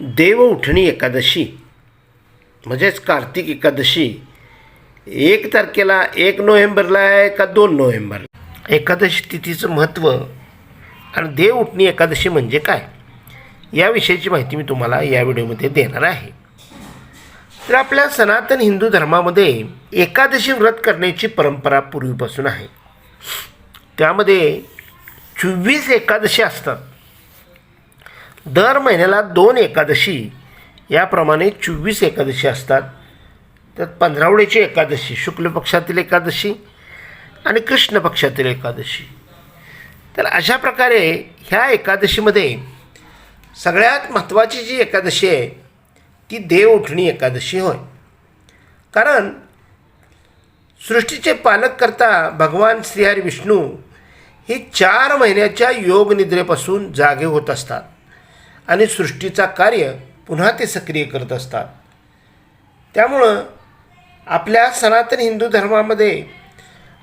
देव उठणी एकादशी म्हणजेच कार्तिक एकादशी एक तारखेला एक नोव्हेंबरला आहे का दोन नोव्हेंबरला? एकादशी तिथीचं महत्त्व आणि देव उठणी एकादशी म्हणजे काय? याविषयीची माहिती मी तुम्हाला या व्हिडिओमध्ये देणार आहे. तर आपल्या सनातन हिंदू धर्मामध्ये एकादशी व्रत करण्याची परंपरा पूर्वीपासून आहे. त्यामध्ये चोवीस एकादशी असतात. दर महिन्याला दोन एकादशी याप्रमाणे चोवीस एकादशी असतात. त्यात पंधरावड्याची एकादशी शुक्ल पक्षातील एकादशी आणि कृष्ण पक्षातील एकादशी. तर अशा प्रकारे ह्या एकादशीमध्ये सगळ्यात महत्त्वाची जी एकादशी आहे ती देव उठणी एकादशी होय. कारण सृष्टीचे पालककर्ता भगवान श्रीहरी विष्णू हे चार महिन्याच्या योगनिद्रेपासून जागे होत असतात. आणि सृष्टीचा कार्य पुन्हा ते सक्रिय करत असतात. त्यामुळं आपल्या सनातन हिंदू धर्मामध्ये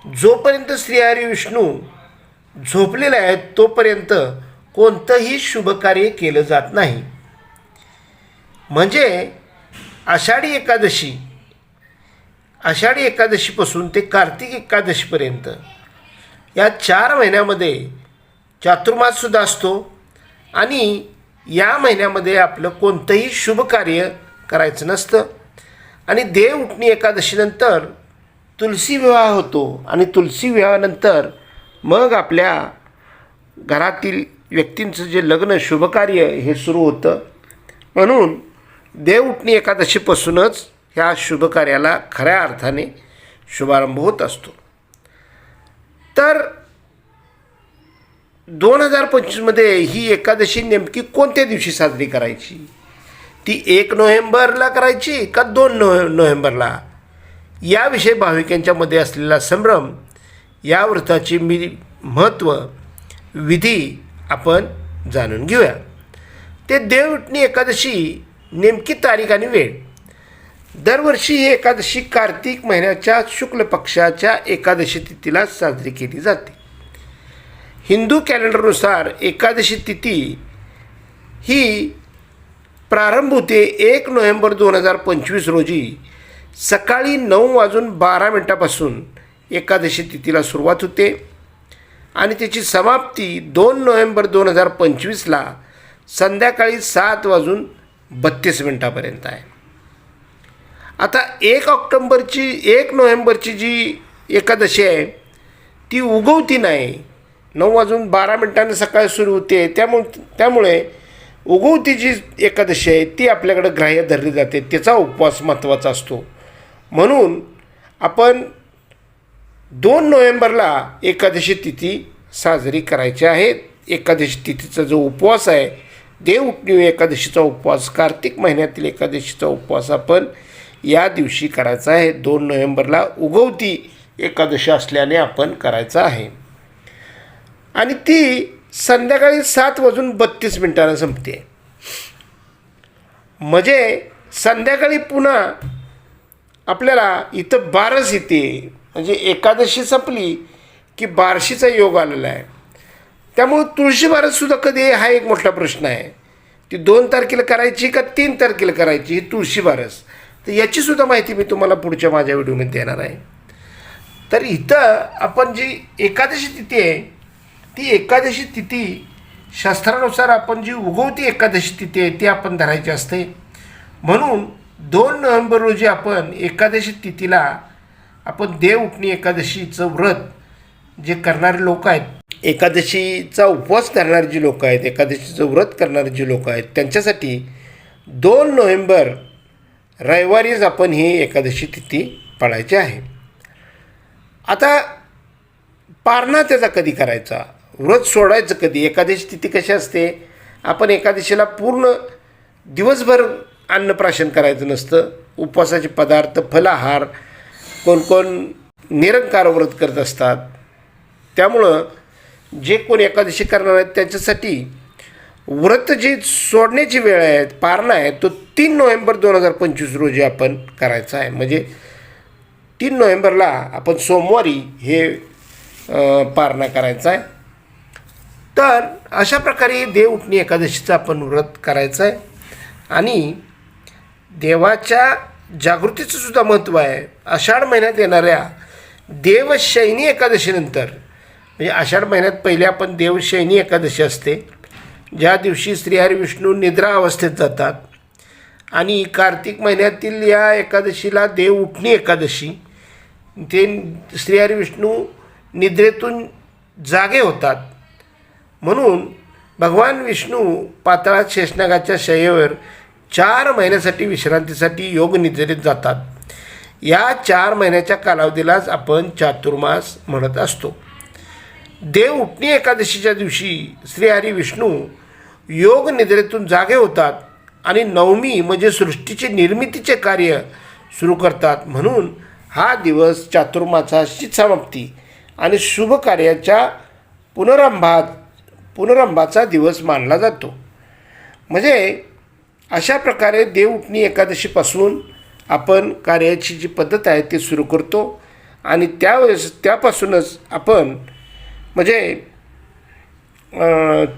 जोपर्यंत श्रीहरी विष्णू झोपलेले आहेत तोपर्यंत कोणतंही शुभकार्य केलं जात नाही. म्हणजे आषाढी एकादशी आषाढी एकादशीपासून ते कार्तिक एकादशीपर्यंत या चार महिन्यामध्ये चातुर्माससुद्धा असतो आणि या महिन्यामध्ये आपलं कोणतंही शुभ कार्य करायचं नसतं. आणि देव उठणी एकादशीनंतर तुलसी विवाह होतो. आणि तुलसी विवाहानंतर मग आपल्या घरातील व्यक्तींचं जे लग्न शुभकार्य हे सुरू होतं. म्हणून देव उठणी एकादशीपासूनच ह्या शुभकार्याला खऱ्या अर्थाने शुभारंभ होत असतो. तर दोन हजार पंचवीसमध्ये ही एकादशी नेमकी कोणत्या दिवशी साजरी करायची? ती एक नोव्हेंबरला करायची का दोन नोव्हे नोव्हेंबरला? याविषयी भाविकांच्यामध्ये असलेला संभ्रम या व्रताची मी महत्त्व विधी आपण जाणून घेऊया. ते देवउठणी एकादशी नेमकी तारीख आणि वेळ. दरवर्षी ही एकादशी कार्तिक महिन्याच्या शुक्ल पक्षाच्या एकादशी तिथीला साजरी केली जाते. हिंदू कॅलेंडरनुसार एकादशी तिथी ही प्रारंभ होते एक नोव्हेंबर दोन हजार पंचवीस रोजी सकाळी नऊ वाजून बारा मिनटापासून एकादशी तिथीला सुरुवात होते. आणि त्याची समाप्ती दोन नोव्हेंबर दोन हजार पंचवीसला संध्याकाळी सात वाजून बत्तीस मिनटापर्यंत आहे. आता एक ऑक्टोंबरची एक नोव्हेंबरची जी एकादशी आहे ती उगवती नाही. नऊ वाजून बारा मिनिटांनी सकाळी सुरू होते. त्यामुळे त्यामुळे उगवती जी एकादशी आहे ती आपल्याकडं ग्राह्य धरली जाते. त्याचा उपवास महत्त्वाचा असतो. म्हणून आपण दोन नोव्हेंबरला एकादशी तिथी साजरी करायची आहे. एकादशी तिथीचा जो उपवास आहे देव उठणी एकादशीचा उपवास कार्तिक महिन्यातील एकादशीचा उपवास आपण या दिवशी करायचा आहे. दोन नोव्हेंबरला उगवती एकादशी असल्याने आपण करायचा आहे. आणि ती संध्याकाळी सात वाजून बत्तीस मिनटानं संपते. म्हणजे संध्याकाळी पुन्हा आपल्याला इथं बारस येते. म्हणजे एकादशी संपली की बारशीचा योग आलेला आहे. त्यामुळं तुळशी बारससुद्धा कधी हा एक मोठा प्रश्न आहे. ती दोन तारखेला करायची का तीन तारखेला करायची? ही तुळशी बारस. तर याचीसुद्धा माहिती मी तुम्हाला पुढच्या माझ्या व्हिडिओमध्ये देणार आहे. तर इथं आपण जी एकादशी तिथी आहे ती एकादशी तिथी शास्त्रानुसार आपण जी उगवती एकादशी तिथी आहे ती आपण धरायची असते. म्हणून दोन नोव्हेंबर रोजी आपण एकादशी तिथीला आपण देव उठणी एकादशीचं व्रत जे करणारे लोक आहेत एकादशीचा उपवास करणारी जी लोक आहेत एकादशीचं व्रत करणारी जी लोक आहेत त्यांच्यासाठी दोन नोव्हेंबर रविवारीच आपण ही एकादशी तिथी पाळायची आहे. आता पारणा त्याचा कधी करायचा? व्रत सोडायचं कधी? एकादशी तिथी कशी असते? आपण एकादशीला पूर्ण दिवसभर अन्नप्राशन करायचं नसतं. उपवासाचे पदार्थ फलाहार कोण कोण निरंकार व्रत करत असतात. त्यामुळं जे कोण एकादशी करणार आहेत त्याच्यासाठी व्रत जी सोडण्याची वेळ आहे पारणा आहे तो तीन नोव्हेंबर दोन हजार पंचवीस रोजी आपण करायचा आहे. म्हणजे तीन नोव्हेंबरला आपण सोमवारी हे पारणा करायचा आहे. तर अशा प्रकारे देव उठणी एकादशीचं आपण व्रत करायचं आहे आणि देवाच्या जागृतीचं सुद्धा महत्त्व आहे. आषाढ महिन्यात येणाऱ्या देवशैनी एकादशीनंतर म्हणजे आषाढ महिन्यात पहिले आपण देवशैनी एकादशी असते. ज्या दिवशी श्रीहरी विष्णू निद्रा अवस्थेत जातात. आणि कार्तिक महिन्यातील या एकादशीला देव उठणी एकादशी. ते श्रीहरी विष्णू निद्रेतून जागे होतात. म्हणून भगवान विष्णू पाताळात शेषनागाच्या शय्येवर चार महिन्यासाठी विश्रांतीसाठी योग निद्रेत जातात. या चार महिन्याच्या कालावधीलाच आपण चातुर्मास म्हणत असतो. देव उठणी एकादशीच्या दिवशी श्रीहरी विष्णू योग निद्रेतून जागे होतात आणि नवमी म्हणजे सृष्टीचे निर्मितीचे कार्य सुरू करतात. म्हणून हा दिवस चातुर्मासाची समाप्ती आणि शुभ कार्याच्या पुनरंभात पुनरंभाचा दिवस मानला जातो. म्हणजे अशा प्रकारे देव उठणी एकादशीपासून आपण कार्याची जी पद्धत आहे ती सुरू करतो आणि त्यावेळेस त्यापासूनच आपण म्हणजे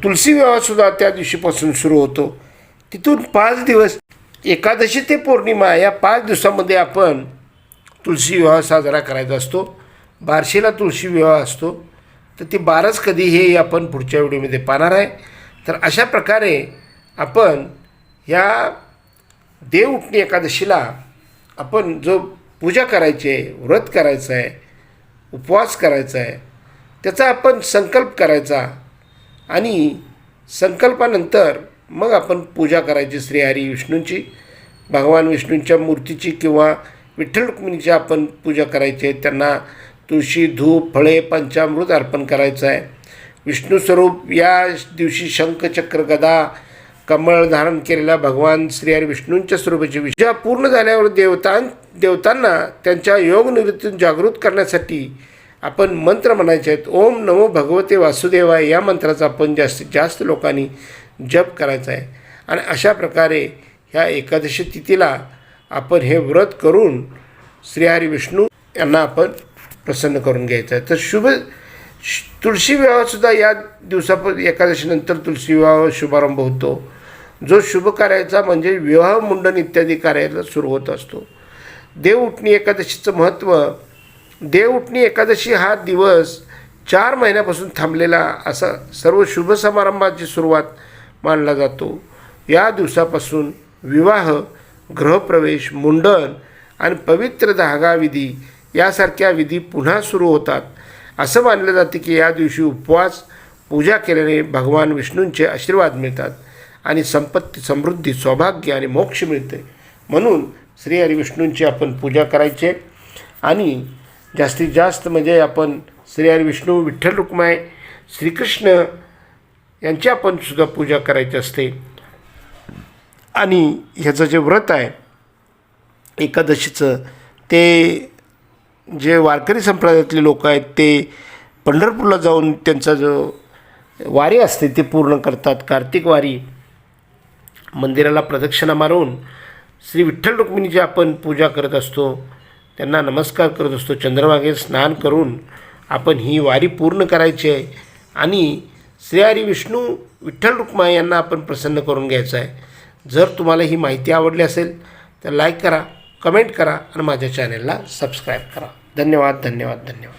तुलसी विवाहसुद्धा त्या दिवशीपासून सुरू होतो. तिथून पाच दिवस एकादशी ते पौर्णिमा या पाच दिवसामध्ये आपण तुलसी विवाह साजरा करायचा असतो. बारशीला तुळशी विवाह असतो. तर ती बारच कधी हे आपण पुढच्या व्हिडिओमध्ये पाहणार आहे. तर अशा प्रकारे आपण ह्या देव उठणी एकादशीला आपण जो पूजा करायची आहे व्रत करायचं आहे उपवास करायचा आहे त्याचा आपण संकल्प करायचा आणि संकल्पानंतर मग आपण पूजा करायची श्रीहरी विष्णूंची भगवान विष्णूंच्या मूर्तीची किंवा विठ्ठल रुक्मिणीची आपण पूजा करायची आहे त्यांना तुळशी धूप फळे पंचामृत अर्पण करायचं आहे. विष्णू स्वरूप या दिवशी शंख चक्र गदा कमळ धारण केलेल्या भगवान श्रीहरी विष्णूंच्या स्वरूपाची पूजा पूर्ण झाल्यावर देवतां देवतांना त्यांच्या योगनिवृत्तीतून जागृत करण्यासाठी आपण मंत्र म्हणायचे आहेत. ओम नमो भगवते वासुदेवाय या मंत्राचा आपण जास्तीत जास्त लोकांनी जप करायचा आहे. आणि अशा प्रकारे ह्या एकादशी तिथीला आपण हे व्रत करून श्रीहरी विष्णू यांना आपण प्रसन्न करून घ्यायचा. आहे तर शुभ श- तुळशी विवाहसुद्धा या दिवसाप एकादशीनंतर तुळशी विवाह शुभारंभ होतो. जो शुभ कार्याचा म्हणजे विवाह मुंडन इत्यादी कार्याला सुरू होत असतो. देव उठणी एकादशीचं महत्त्व देव उठणी एकादशी हा दिवस चार महिन्यापासून थांबलेला असा सर्व शुभ समारंभाची सुरुवात मानला जातो. या दिवसापासून विवाह गृहप्रवेश मुंडन आणि पवित्र धागा विधी यासारख्या विधी पुन्हा सुरू होतात. असं मानलं जाते की या दिवशी उपवास पूजा केल्याने भगवान विष्णूंचे आशीर्वाद मिळतात आणि संपत्ती समृद्धी सौभाग्य आणि मोक्ष मिळते. म्हणून श्री हरिविष्णूंची आपण पूजा करायचे आणि जास्तीत जास्त म्हणजे आपण श्री हरिविष्णू विठ्ठल रुक्माय श्रीकृष्ण यांची आपण सुद्धा पूजा करायची असते. आणि ह्याचं जे व्रत आहे एकादशीचं ते जे वारकरी संप्रदायातले लोक आहेत ते पंढरपूरला जाऊन त्यांचा जो वारी असते ते पूर्ण करतात. कार्तिक वारी मंदिराला प्रदक्षिणा मारून श्री विठ्ठल रुक्मिणीची आपण पूजा करत असतो त्यांना नमस्कार करत असतो चंद्रमागे स्नान करून आपण ही वारी पूर्ण करायची आहे. आणि श्रीहरी विष्णू विठ्ठल रुक्माई यांना आपण प्रसन्न करून घ्यायचं आहे. जर तुम्हाला ही माहिती आवडली असेल तर लाईक करा. कमेंट करा आणि माझ्या चॅनलला सबस्क्राईब करा. धन्यवाद धन्यवाद धन्यवाद.